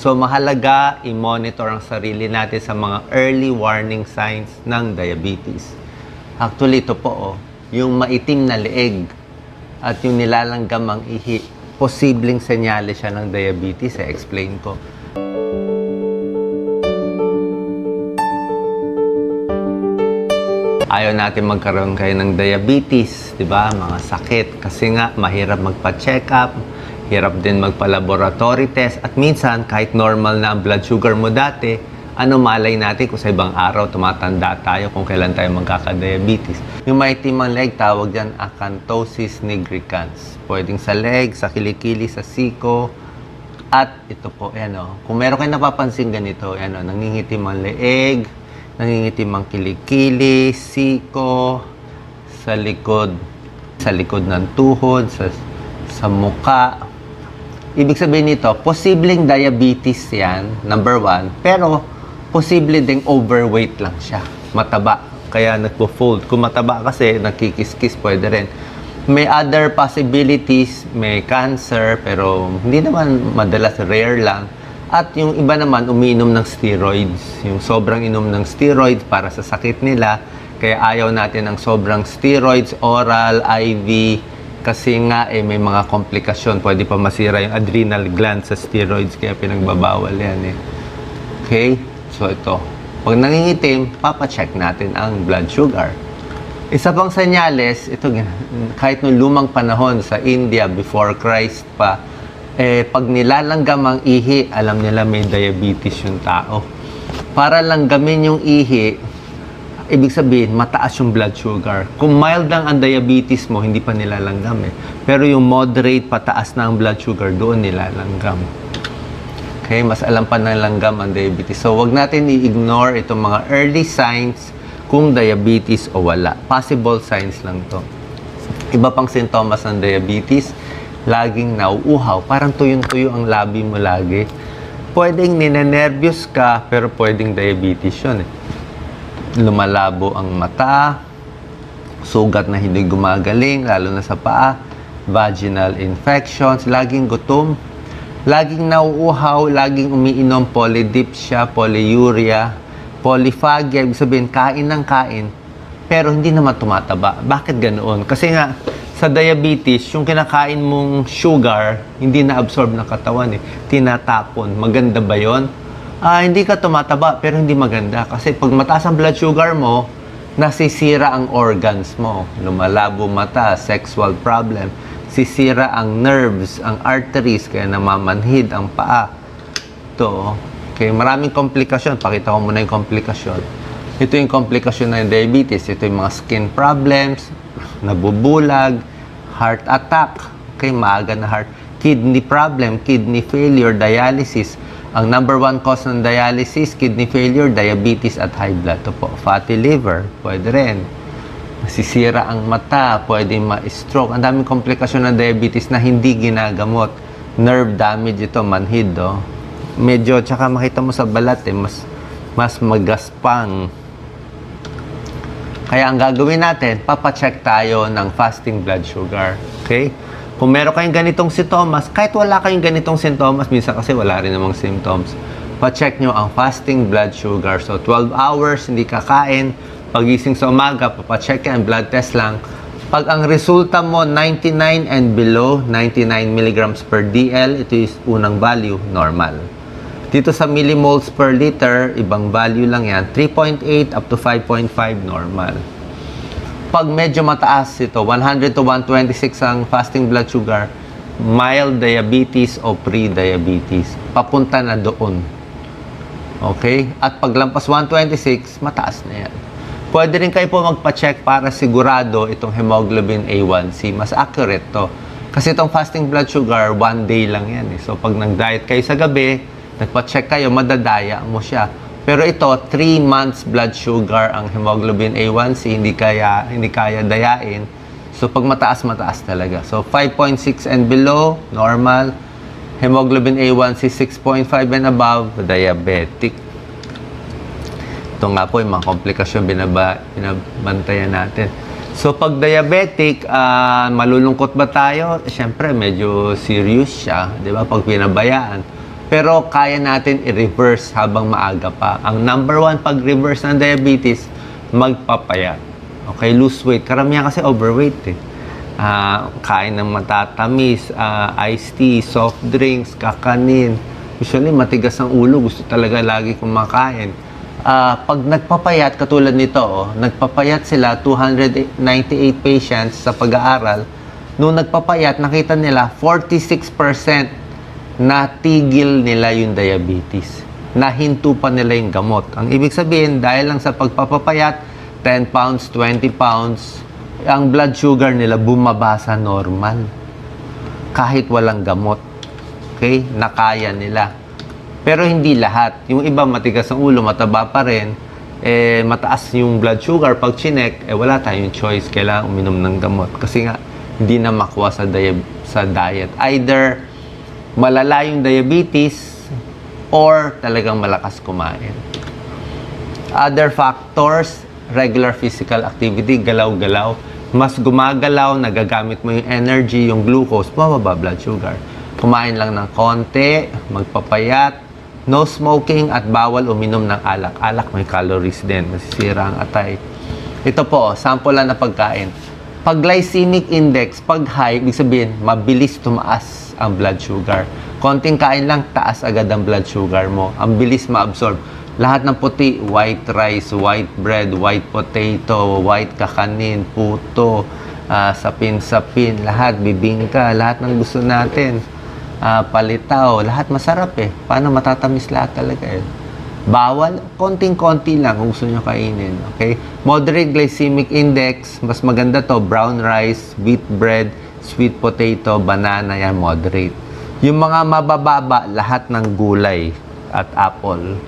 So mahalaga i-monitor ang sarili natin sa mga early warning signs ng diabetes. Actually, ito po, oh, yung maitim na leeg at yung nilalanggamang ihi, posibleng senyales siya ng diabetes. Eh, explain ko. Ayaw natin magkaroon kayo ng diabetes, di ba? Mga sakit. Kasi nga, mahirap magpa-check up, hirap din magpa-laboratory test, at minsan, kahit normal na ang blood sugar mo dati, ano malay natin kung sa ibang araw tumatanda tayo kung kailan tayo magkaka-diabetes. Yung maitim ang leg, tawag dyan acanthosis nigricans. Pwedeng sa leg, sa kilikili, sa siko, at ito po, yan o. Kung meron kayo napapansin ganito, yan o, nangingitim ang leeg, nangingitim ang kilikili, siko, sa likod, sa likod ng tuhod, sa, sa muka. Ibig sabihin nito, posibleng diabetes yan, number one, pero posible ding overweight lang siya. Mataba, kaya nagpo-fold. Kung mataba kasi, nagkikiskis, pwede rin. May other possibilities, may cancer, pero hindi naman madalas, rare lang. At yung iba naman, umiinom ng steroids. Yung sobrang inom ng steroids para sa sakit nila. Kaya ayaw natin ng sobrang steroids, oral, IV. Kasi nga, eh, may mga komplikasyon. Pwede pa masira yung adrenal gland sa steroids. Kaya pinagbabawal yan eh. Okay? So ito. Pag nangingitim, papacheck natin ang blood sugar. Isa pang senyales, ito kahit nung lumang panahon sa India before Christ pa, eh, pag nilalanggam ang ihi, alam nila may diabetes yung tao. Para langgamin yung ihi, ibig sabihin, mataas yung blood sugar. Kung mild lang ang diabetes mo, hindi pa nilalanggam eh. Pero yung moderate, pataas na ang blood sugar, doon nilalanggam. Okay, mas alam pa ng langgam ang diabetes. So, wag natin i-ignore itong mga early signs kung diabetes o wala. Possible signs lang to. Iba pang sintomas ng diabetes, laging nauuhaw. Parang tuyong-tuyo ang labi mo lagi. Pwedeng ninenervyos ka, pero pwedeng diabetes yun eh. Lumalabo ang mata, sugat na hindi gumagaling, lalo na sa paa, vaginal infections, laging gutom, laging nauuhaw, laging umiinom polydipsia, polyuria, polyphagia, ibig sabihin kain ng kain, pero hindi naman tumataba. Bakit ganoon? Kasi nga, sa diabetes, yung kinakain mong sugar, hindi na-absorb ng katawan eh. Tinatapon. Maganda ba yon? Ah, hindi ka tumataba, pero hindi maganda. Kasi pag mataas ang blood sugar mo, nasisira ang organs mo. Lumalabo mata, sexual problem. Sisira ang nerves, ang arteries, kaya namamanhid ang paa. Ito, okay, maraming komplikasyon. Pakita ko muna yung komplikasyon. Ito yung komplikasyon ng diabetes. Ito yung mga skin problems, nabubulag, heart attack, okay, maaga na heart, kidney problem, kidney failure, dialysis. Ang number one cause ng dialysis, kidney failure, diabetes at high blood. Ito po, fatty liver, pwede rin. Masisira ang mata, pwede ma-stroke. Ang daming komplikasyon ng diabetes na hindi ginagamot. Nerve damage ito, manhid, oh. Medyo, tsaka makita mo sa balat, eh, mas, mas magaspang. Kaya ang gagawin natin, papacheck tayo ng fasting blood sugar. Okay? Kung meron kayong ganitong sintomas, kahit wala kayong ganitong sintomas, minsan kasi wala rin namang symptoms, pacheck nyo ang fasting blood sugar. So, 12 hours, hindi kakain. Pagising sa umaga, papacheck yan, blood test lang. Pag ang resulta mo 99 and below, 99 milligrams per DL, ito is unang value, normal. Dito sa millimoles per liter, ibang value lang yan. 3.8 up to 5.5 normal. Pag medyo mataas ito, 100 to 126 ang fasting blood sugar, mild diabetes o pre-diabetes. Papunta na doon. Okay? At pag lampas 126, mataas na yan. Pwede rin kayo po magpa-check para sigurado itong hemoglobin A1C. Mas accurate to. Kasi itong fasting blood sugar, one day lang yan. Eh. So pag nag-diet kayo sa gabi, nagpa-check kayo, madadaya mo siya. Pero ito, 3 months blood sugar ang hemoglobin A1C, hindi kaya hindi kaya dayain. So pag mataas, mataas talaga. So 5.6 and below, normal. Hemoglobin A1C 6.5 and above, diabetic. Ito nga po yung mga komplikasyon binaba, binabantayan natin. So pag diabetic, ah, malulungkot ba tayo? Siyempre, medyo serious siya, di ba? Pag pinabayaan. Pero kaya natin i-reverse habang maaga pa. Ang number one pag-reverse ng diabetes, magpapayat. Okay, lose weight. Karamihan kasi overweight eh. Ah, kain ng matatamis, ah, iced tea, soft drinks, kakanin. Usually, matigas ang ulo. Gusto talaga lagi kumakain. Ah, pag nagpapayat, katulad nito, oh, nagpapayat sila, 298 patients sa pag-aaral. Nung nagpapayat, nakita nila 46% natigil nila yung diabetes. Nahinto pa nila yung gamot. Ang ibig sabihin, dahil lang sa pagpapapayat, 10 pounds, 20 pounds, ang blood sugar nila bumaba sa normal. Kahit walang gamot. Okay? Nakaya nila. Pero hindi lahat. Yung iba matigas ang ulo, mataba pa rin, eh, mataas yung blood sugar. Pag chinek, eh, wala tayong choice. Kailangan uminom ng gamot. Kasi nga, hindi na makuha sa, dia- sa diet. Either malala yung diabetes or talagang malakas kumain. Other factors, regular physical activity, galaw-galaw. Mas gumagalaw, nagagamit mo yung energy, yung glucose, mababa blood sugar. Kumain lang ng konti, magpapayat, no smoking at bawal uminom ng alak. Alak may calories din, masisira ang atay. Ito po, sample lang na pagkain. Pag glycemic index, pag high, ibig sabihin, mabilis tumaas ang blood sugar. Konting kain lang, taas agad ang blood sugar mo. Ang bilis ma-absorb. Lahat ng puti, white rice, white bread, white potato, white kakanin, puto, ah, sapin-sapin, lahat, bibingka, lahat ng gusto natin. Ah, palitaw, lahat masarap eh. Paano matatamis lahat talaga eh. Bawal, konting-konti lang kung gusto nyo kainin. Okay? Moderate glycemic index, mas maganda to, brown rice, wheat bread, sweet potato, banana, yan, moderate. Yung mga mabababa, lahat ng gulay at apple.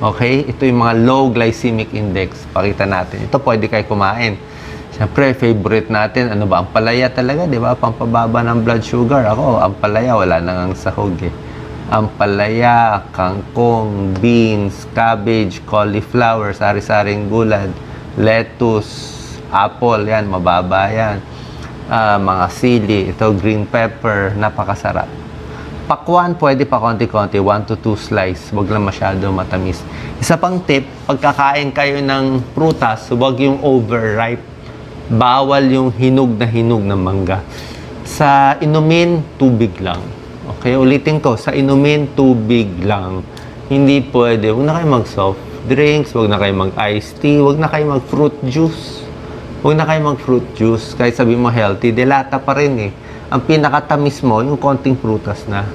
Okay? Ito yung mga low glycemic index. Pakita natin. Ito pwede kayo kumain. Siyempre, favorite natin, ano ba, ang palaya talaga, di ba? Pampababa ng blood sugar. Ako, ang palaya, wala nang sahog eh. Ang palaya, kangkong, beans, cabbage, cauliflower, sari-saring gulad, lettuce, apple, yan, mababa yan. Ah, mga sili, ito green pepper, napakasarap. Pakwan, pwede pa konti-konti, 1 to 2 slice. Huwag lang masyado matamis. Isa pang tip, pagkakain kayo ng prutas, huwag yung overripe. Bawal yung hinog na hinog ng mangga. Sa inumin, tubig lang. Okay, ulitin ko, sa inumin, tubig lang. Hindi pwede. Huwag na kayo mag-soft drinks, huwag na kayo mag-iced tea, huwag na kayo mag-fruit juice. Huwag na kayo mag-fruit juice. Kahit sabi mo healthy, delata pa rin eh. Ang pinakatamis mo, yung konting prutas na.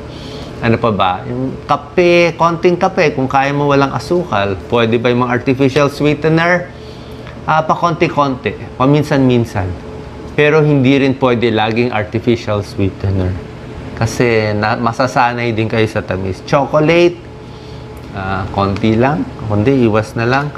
Ano pa ba? Yung kape, konting kape, kung kaya mo walang asukal. Pwede ba yung mga artificial sweetener? Ah, pa konti-konti, paminsan-minsan. Pero hindi rin pwede laging artificial sweetener. Kasi na, masasanay din kayo sa tamis. Chocolate, ah, konti lang. Kundi, iwas na lang.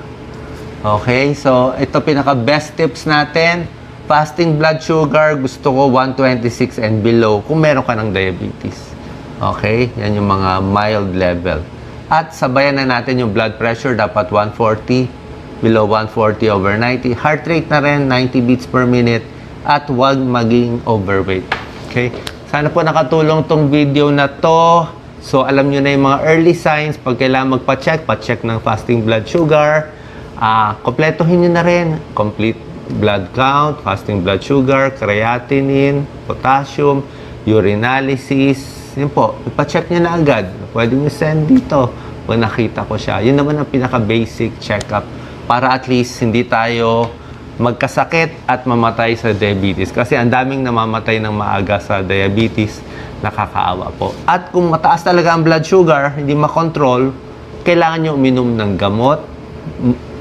Okay, so ito pinaka-best tips natin. Fasting blood sugar, gusto ko 126 and below kung meron ka ng diabetes. Okay, yan yung mga mild level. At sabayan na natin yung blood pressure, dapat 140, below 140 over 90. Heart rate na rin, 90 beats per minute. At huwag maging overweight. Okay, sana po nakatulong tong video na to. So, alam nyo na yung mga early signs. Pag kailangan magpa-check, pa-check ng fasting blood sugar. Ah, kompletohin nyo na rin. Complete blood count, fasting blood sugar, creatinine, potassium, urinalysis. Yun po, ipa-check nyo na agad. Pwede nyo send dito kung nakita ko siya. Yun naman ang pinaka-basic check-up para at least hindi tayo magkasakit at mamatay sa diabetes. Kasi ang daming namamatay ng maaga sa diabetes, nakakaawa po. At kung mataas talaga ang blood sugar, hindi makontrol, kailangan nyo uminom ng gamot.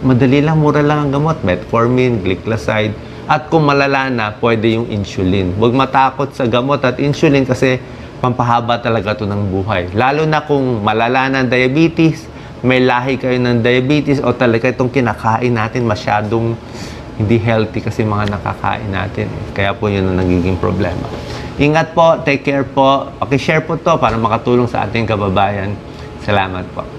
Madali lang, mura lang ang gamot. Metformin, glycoside. At kung malala na, pwede yung insulin. Huwag matakot sa gamot at insulin kasi pampahaba talaga to ng buhay. Lalo na kung malala na ang diabetes, may lahi kayo ng diabetes o talaga itong kinakain natin masyadong hindi healthy kasi mga nakakain natin. Kaya po yun ang nagiging problema. Ingat po, take care po. Okay, share po to para makatulong sa ating kababayan. Salamat po.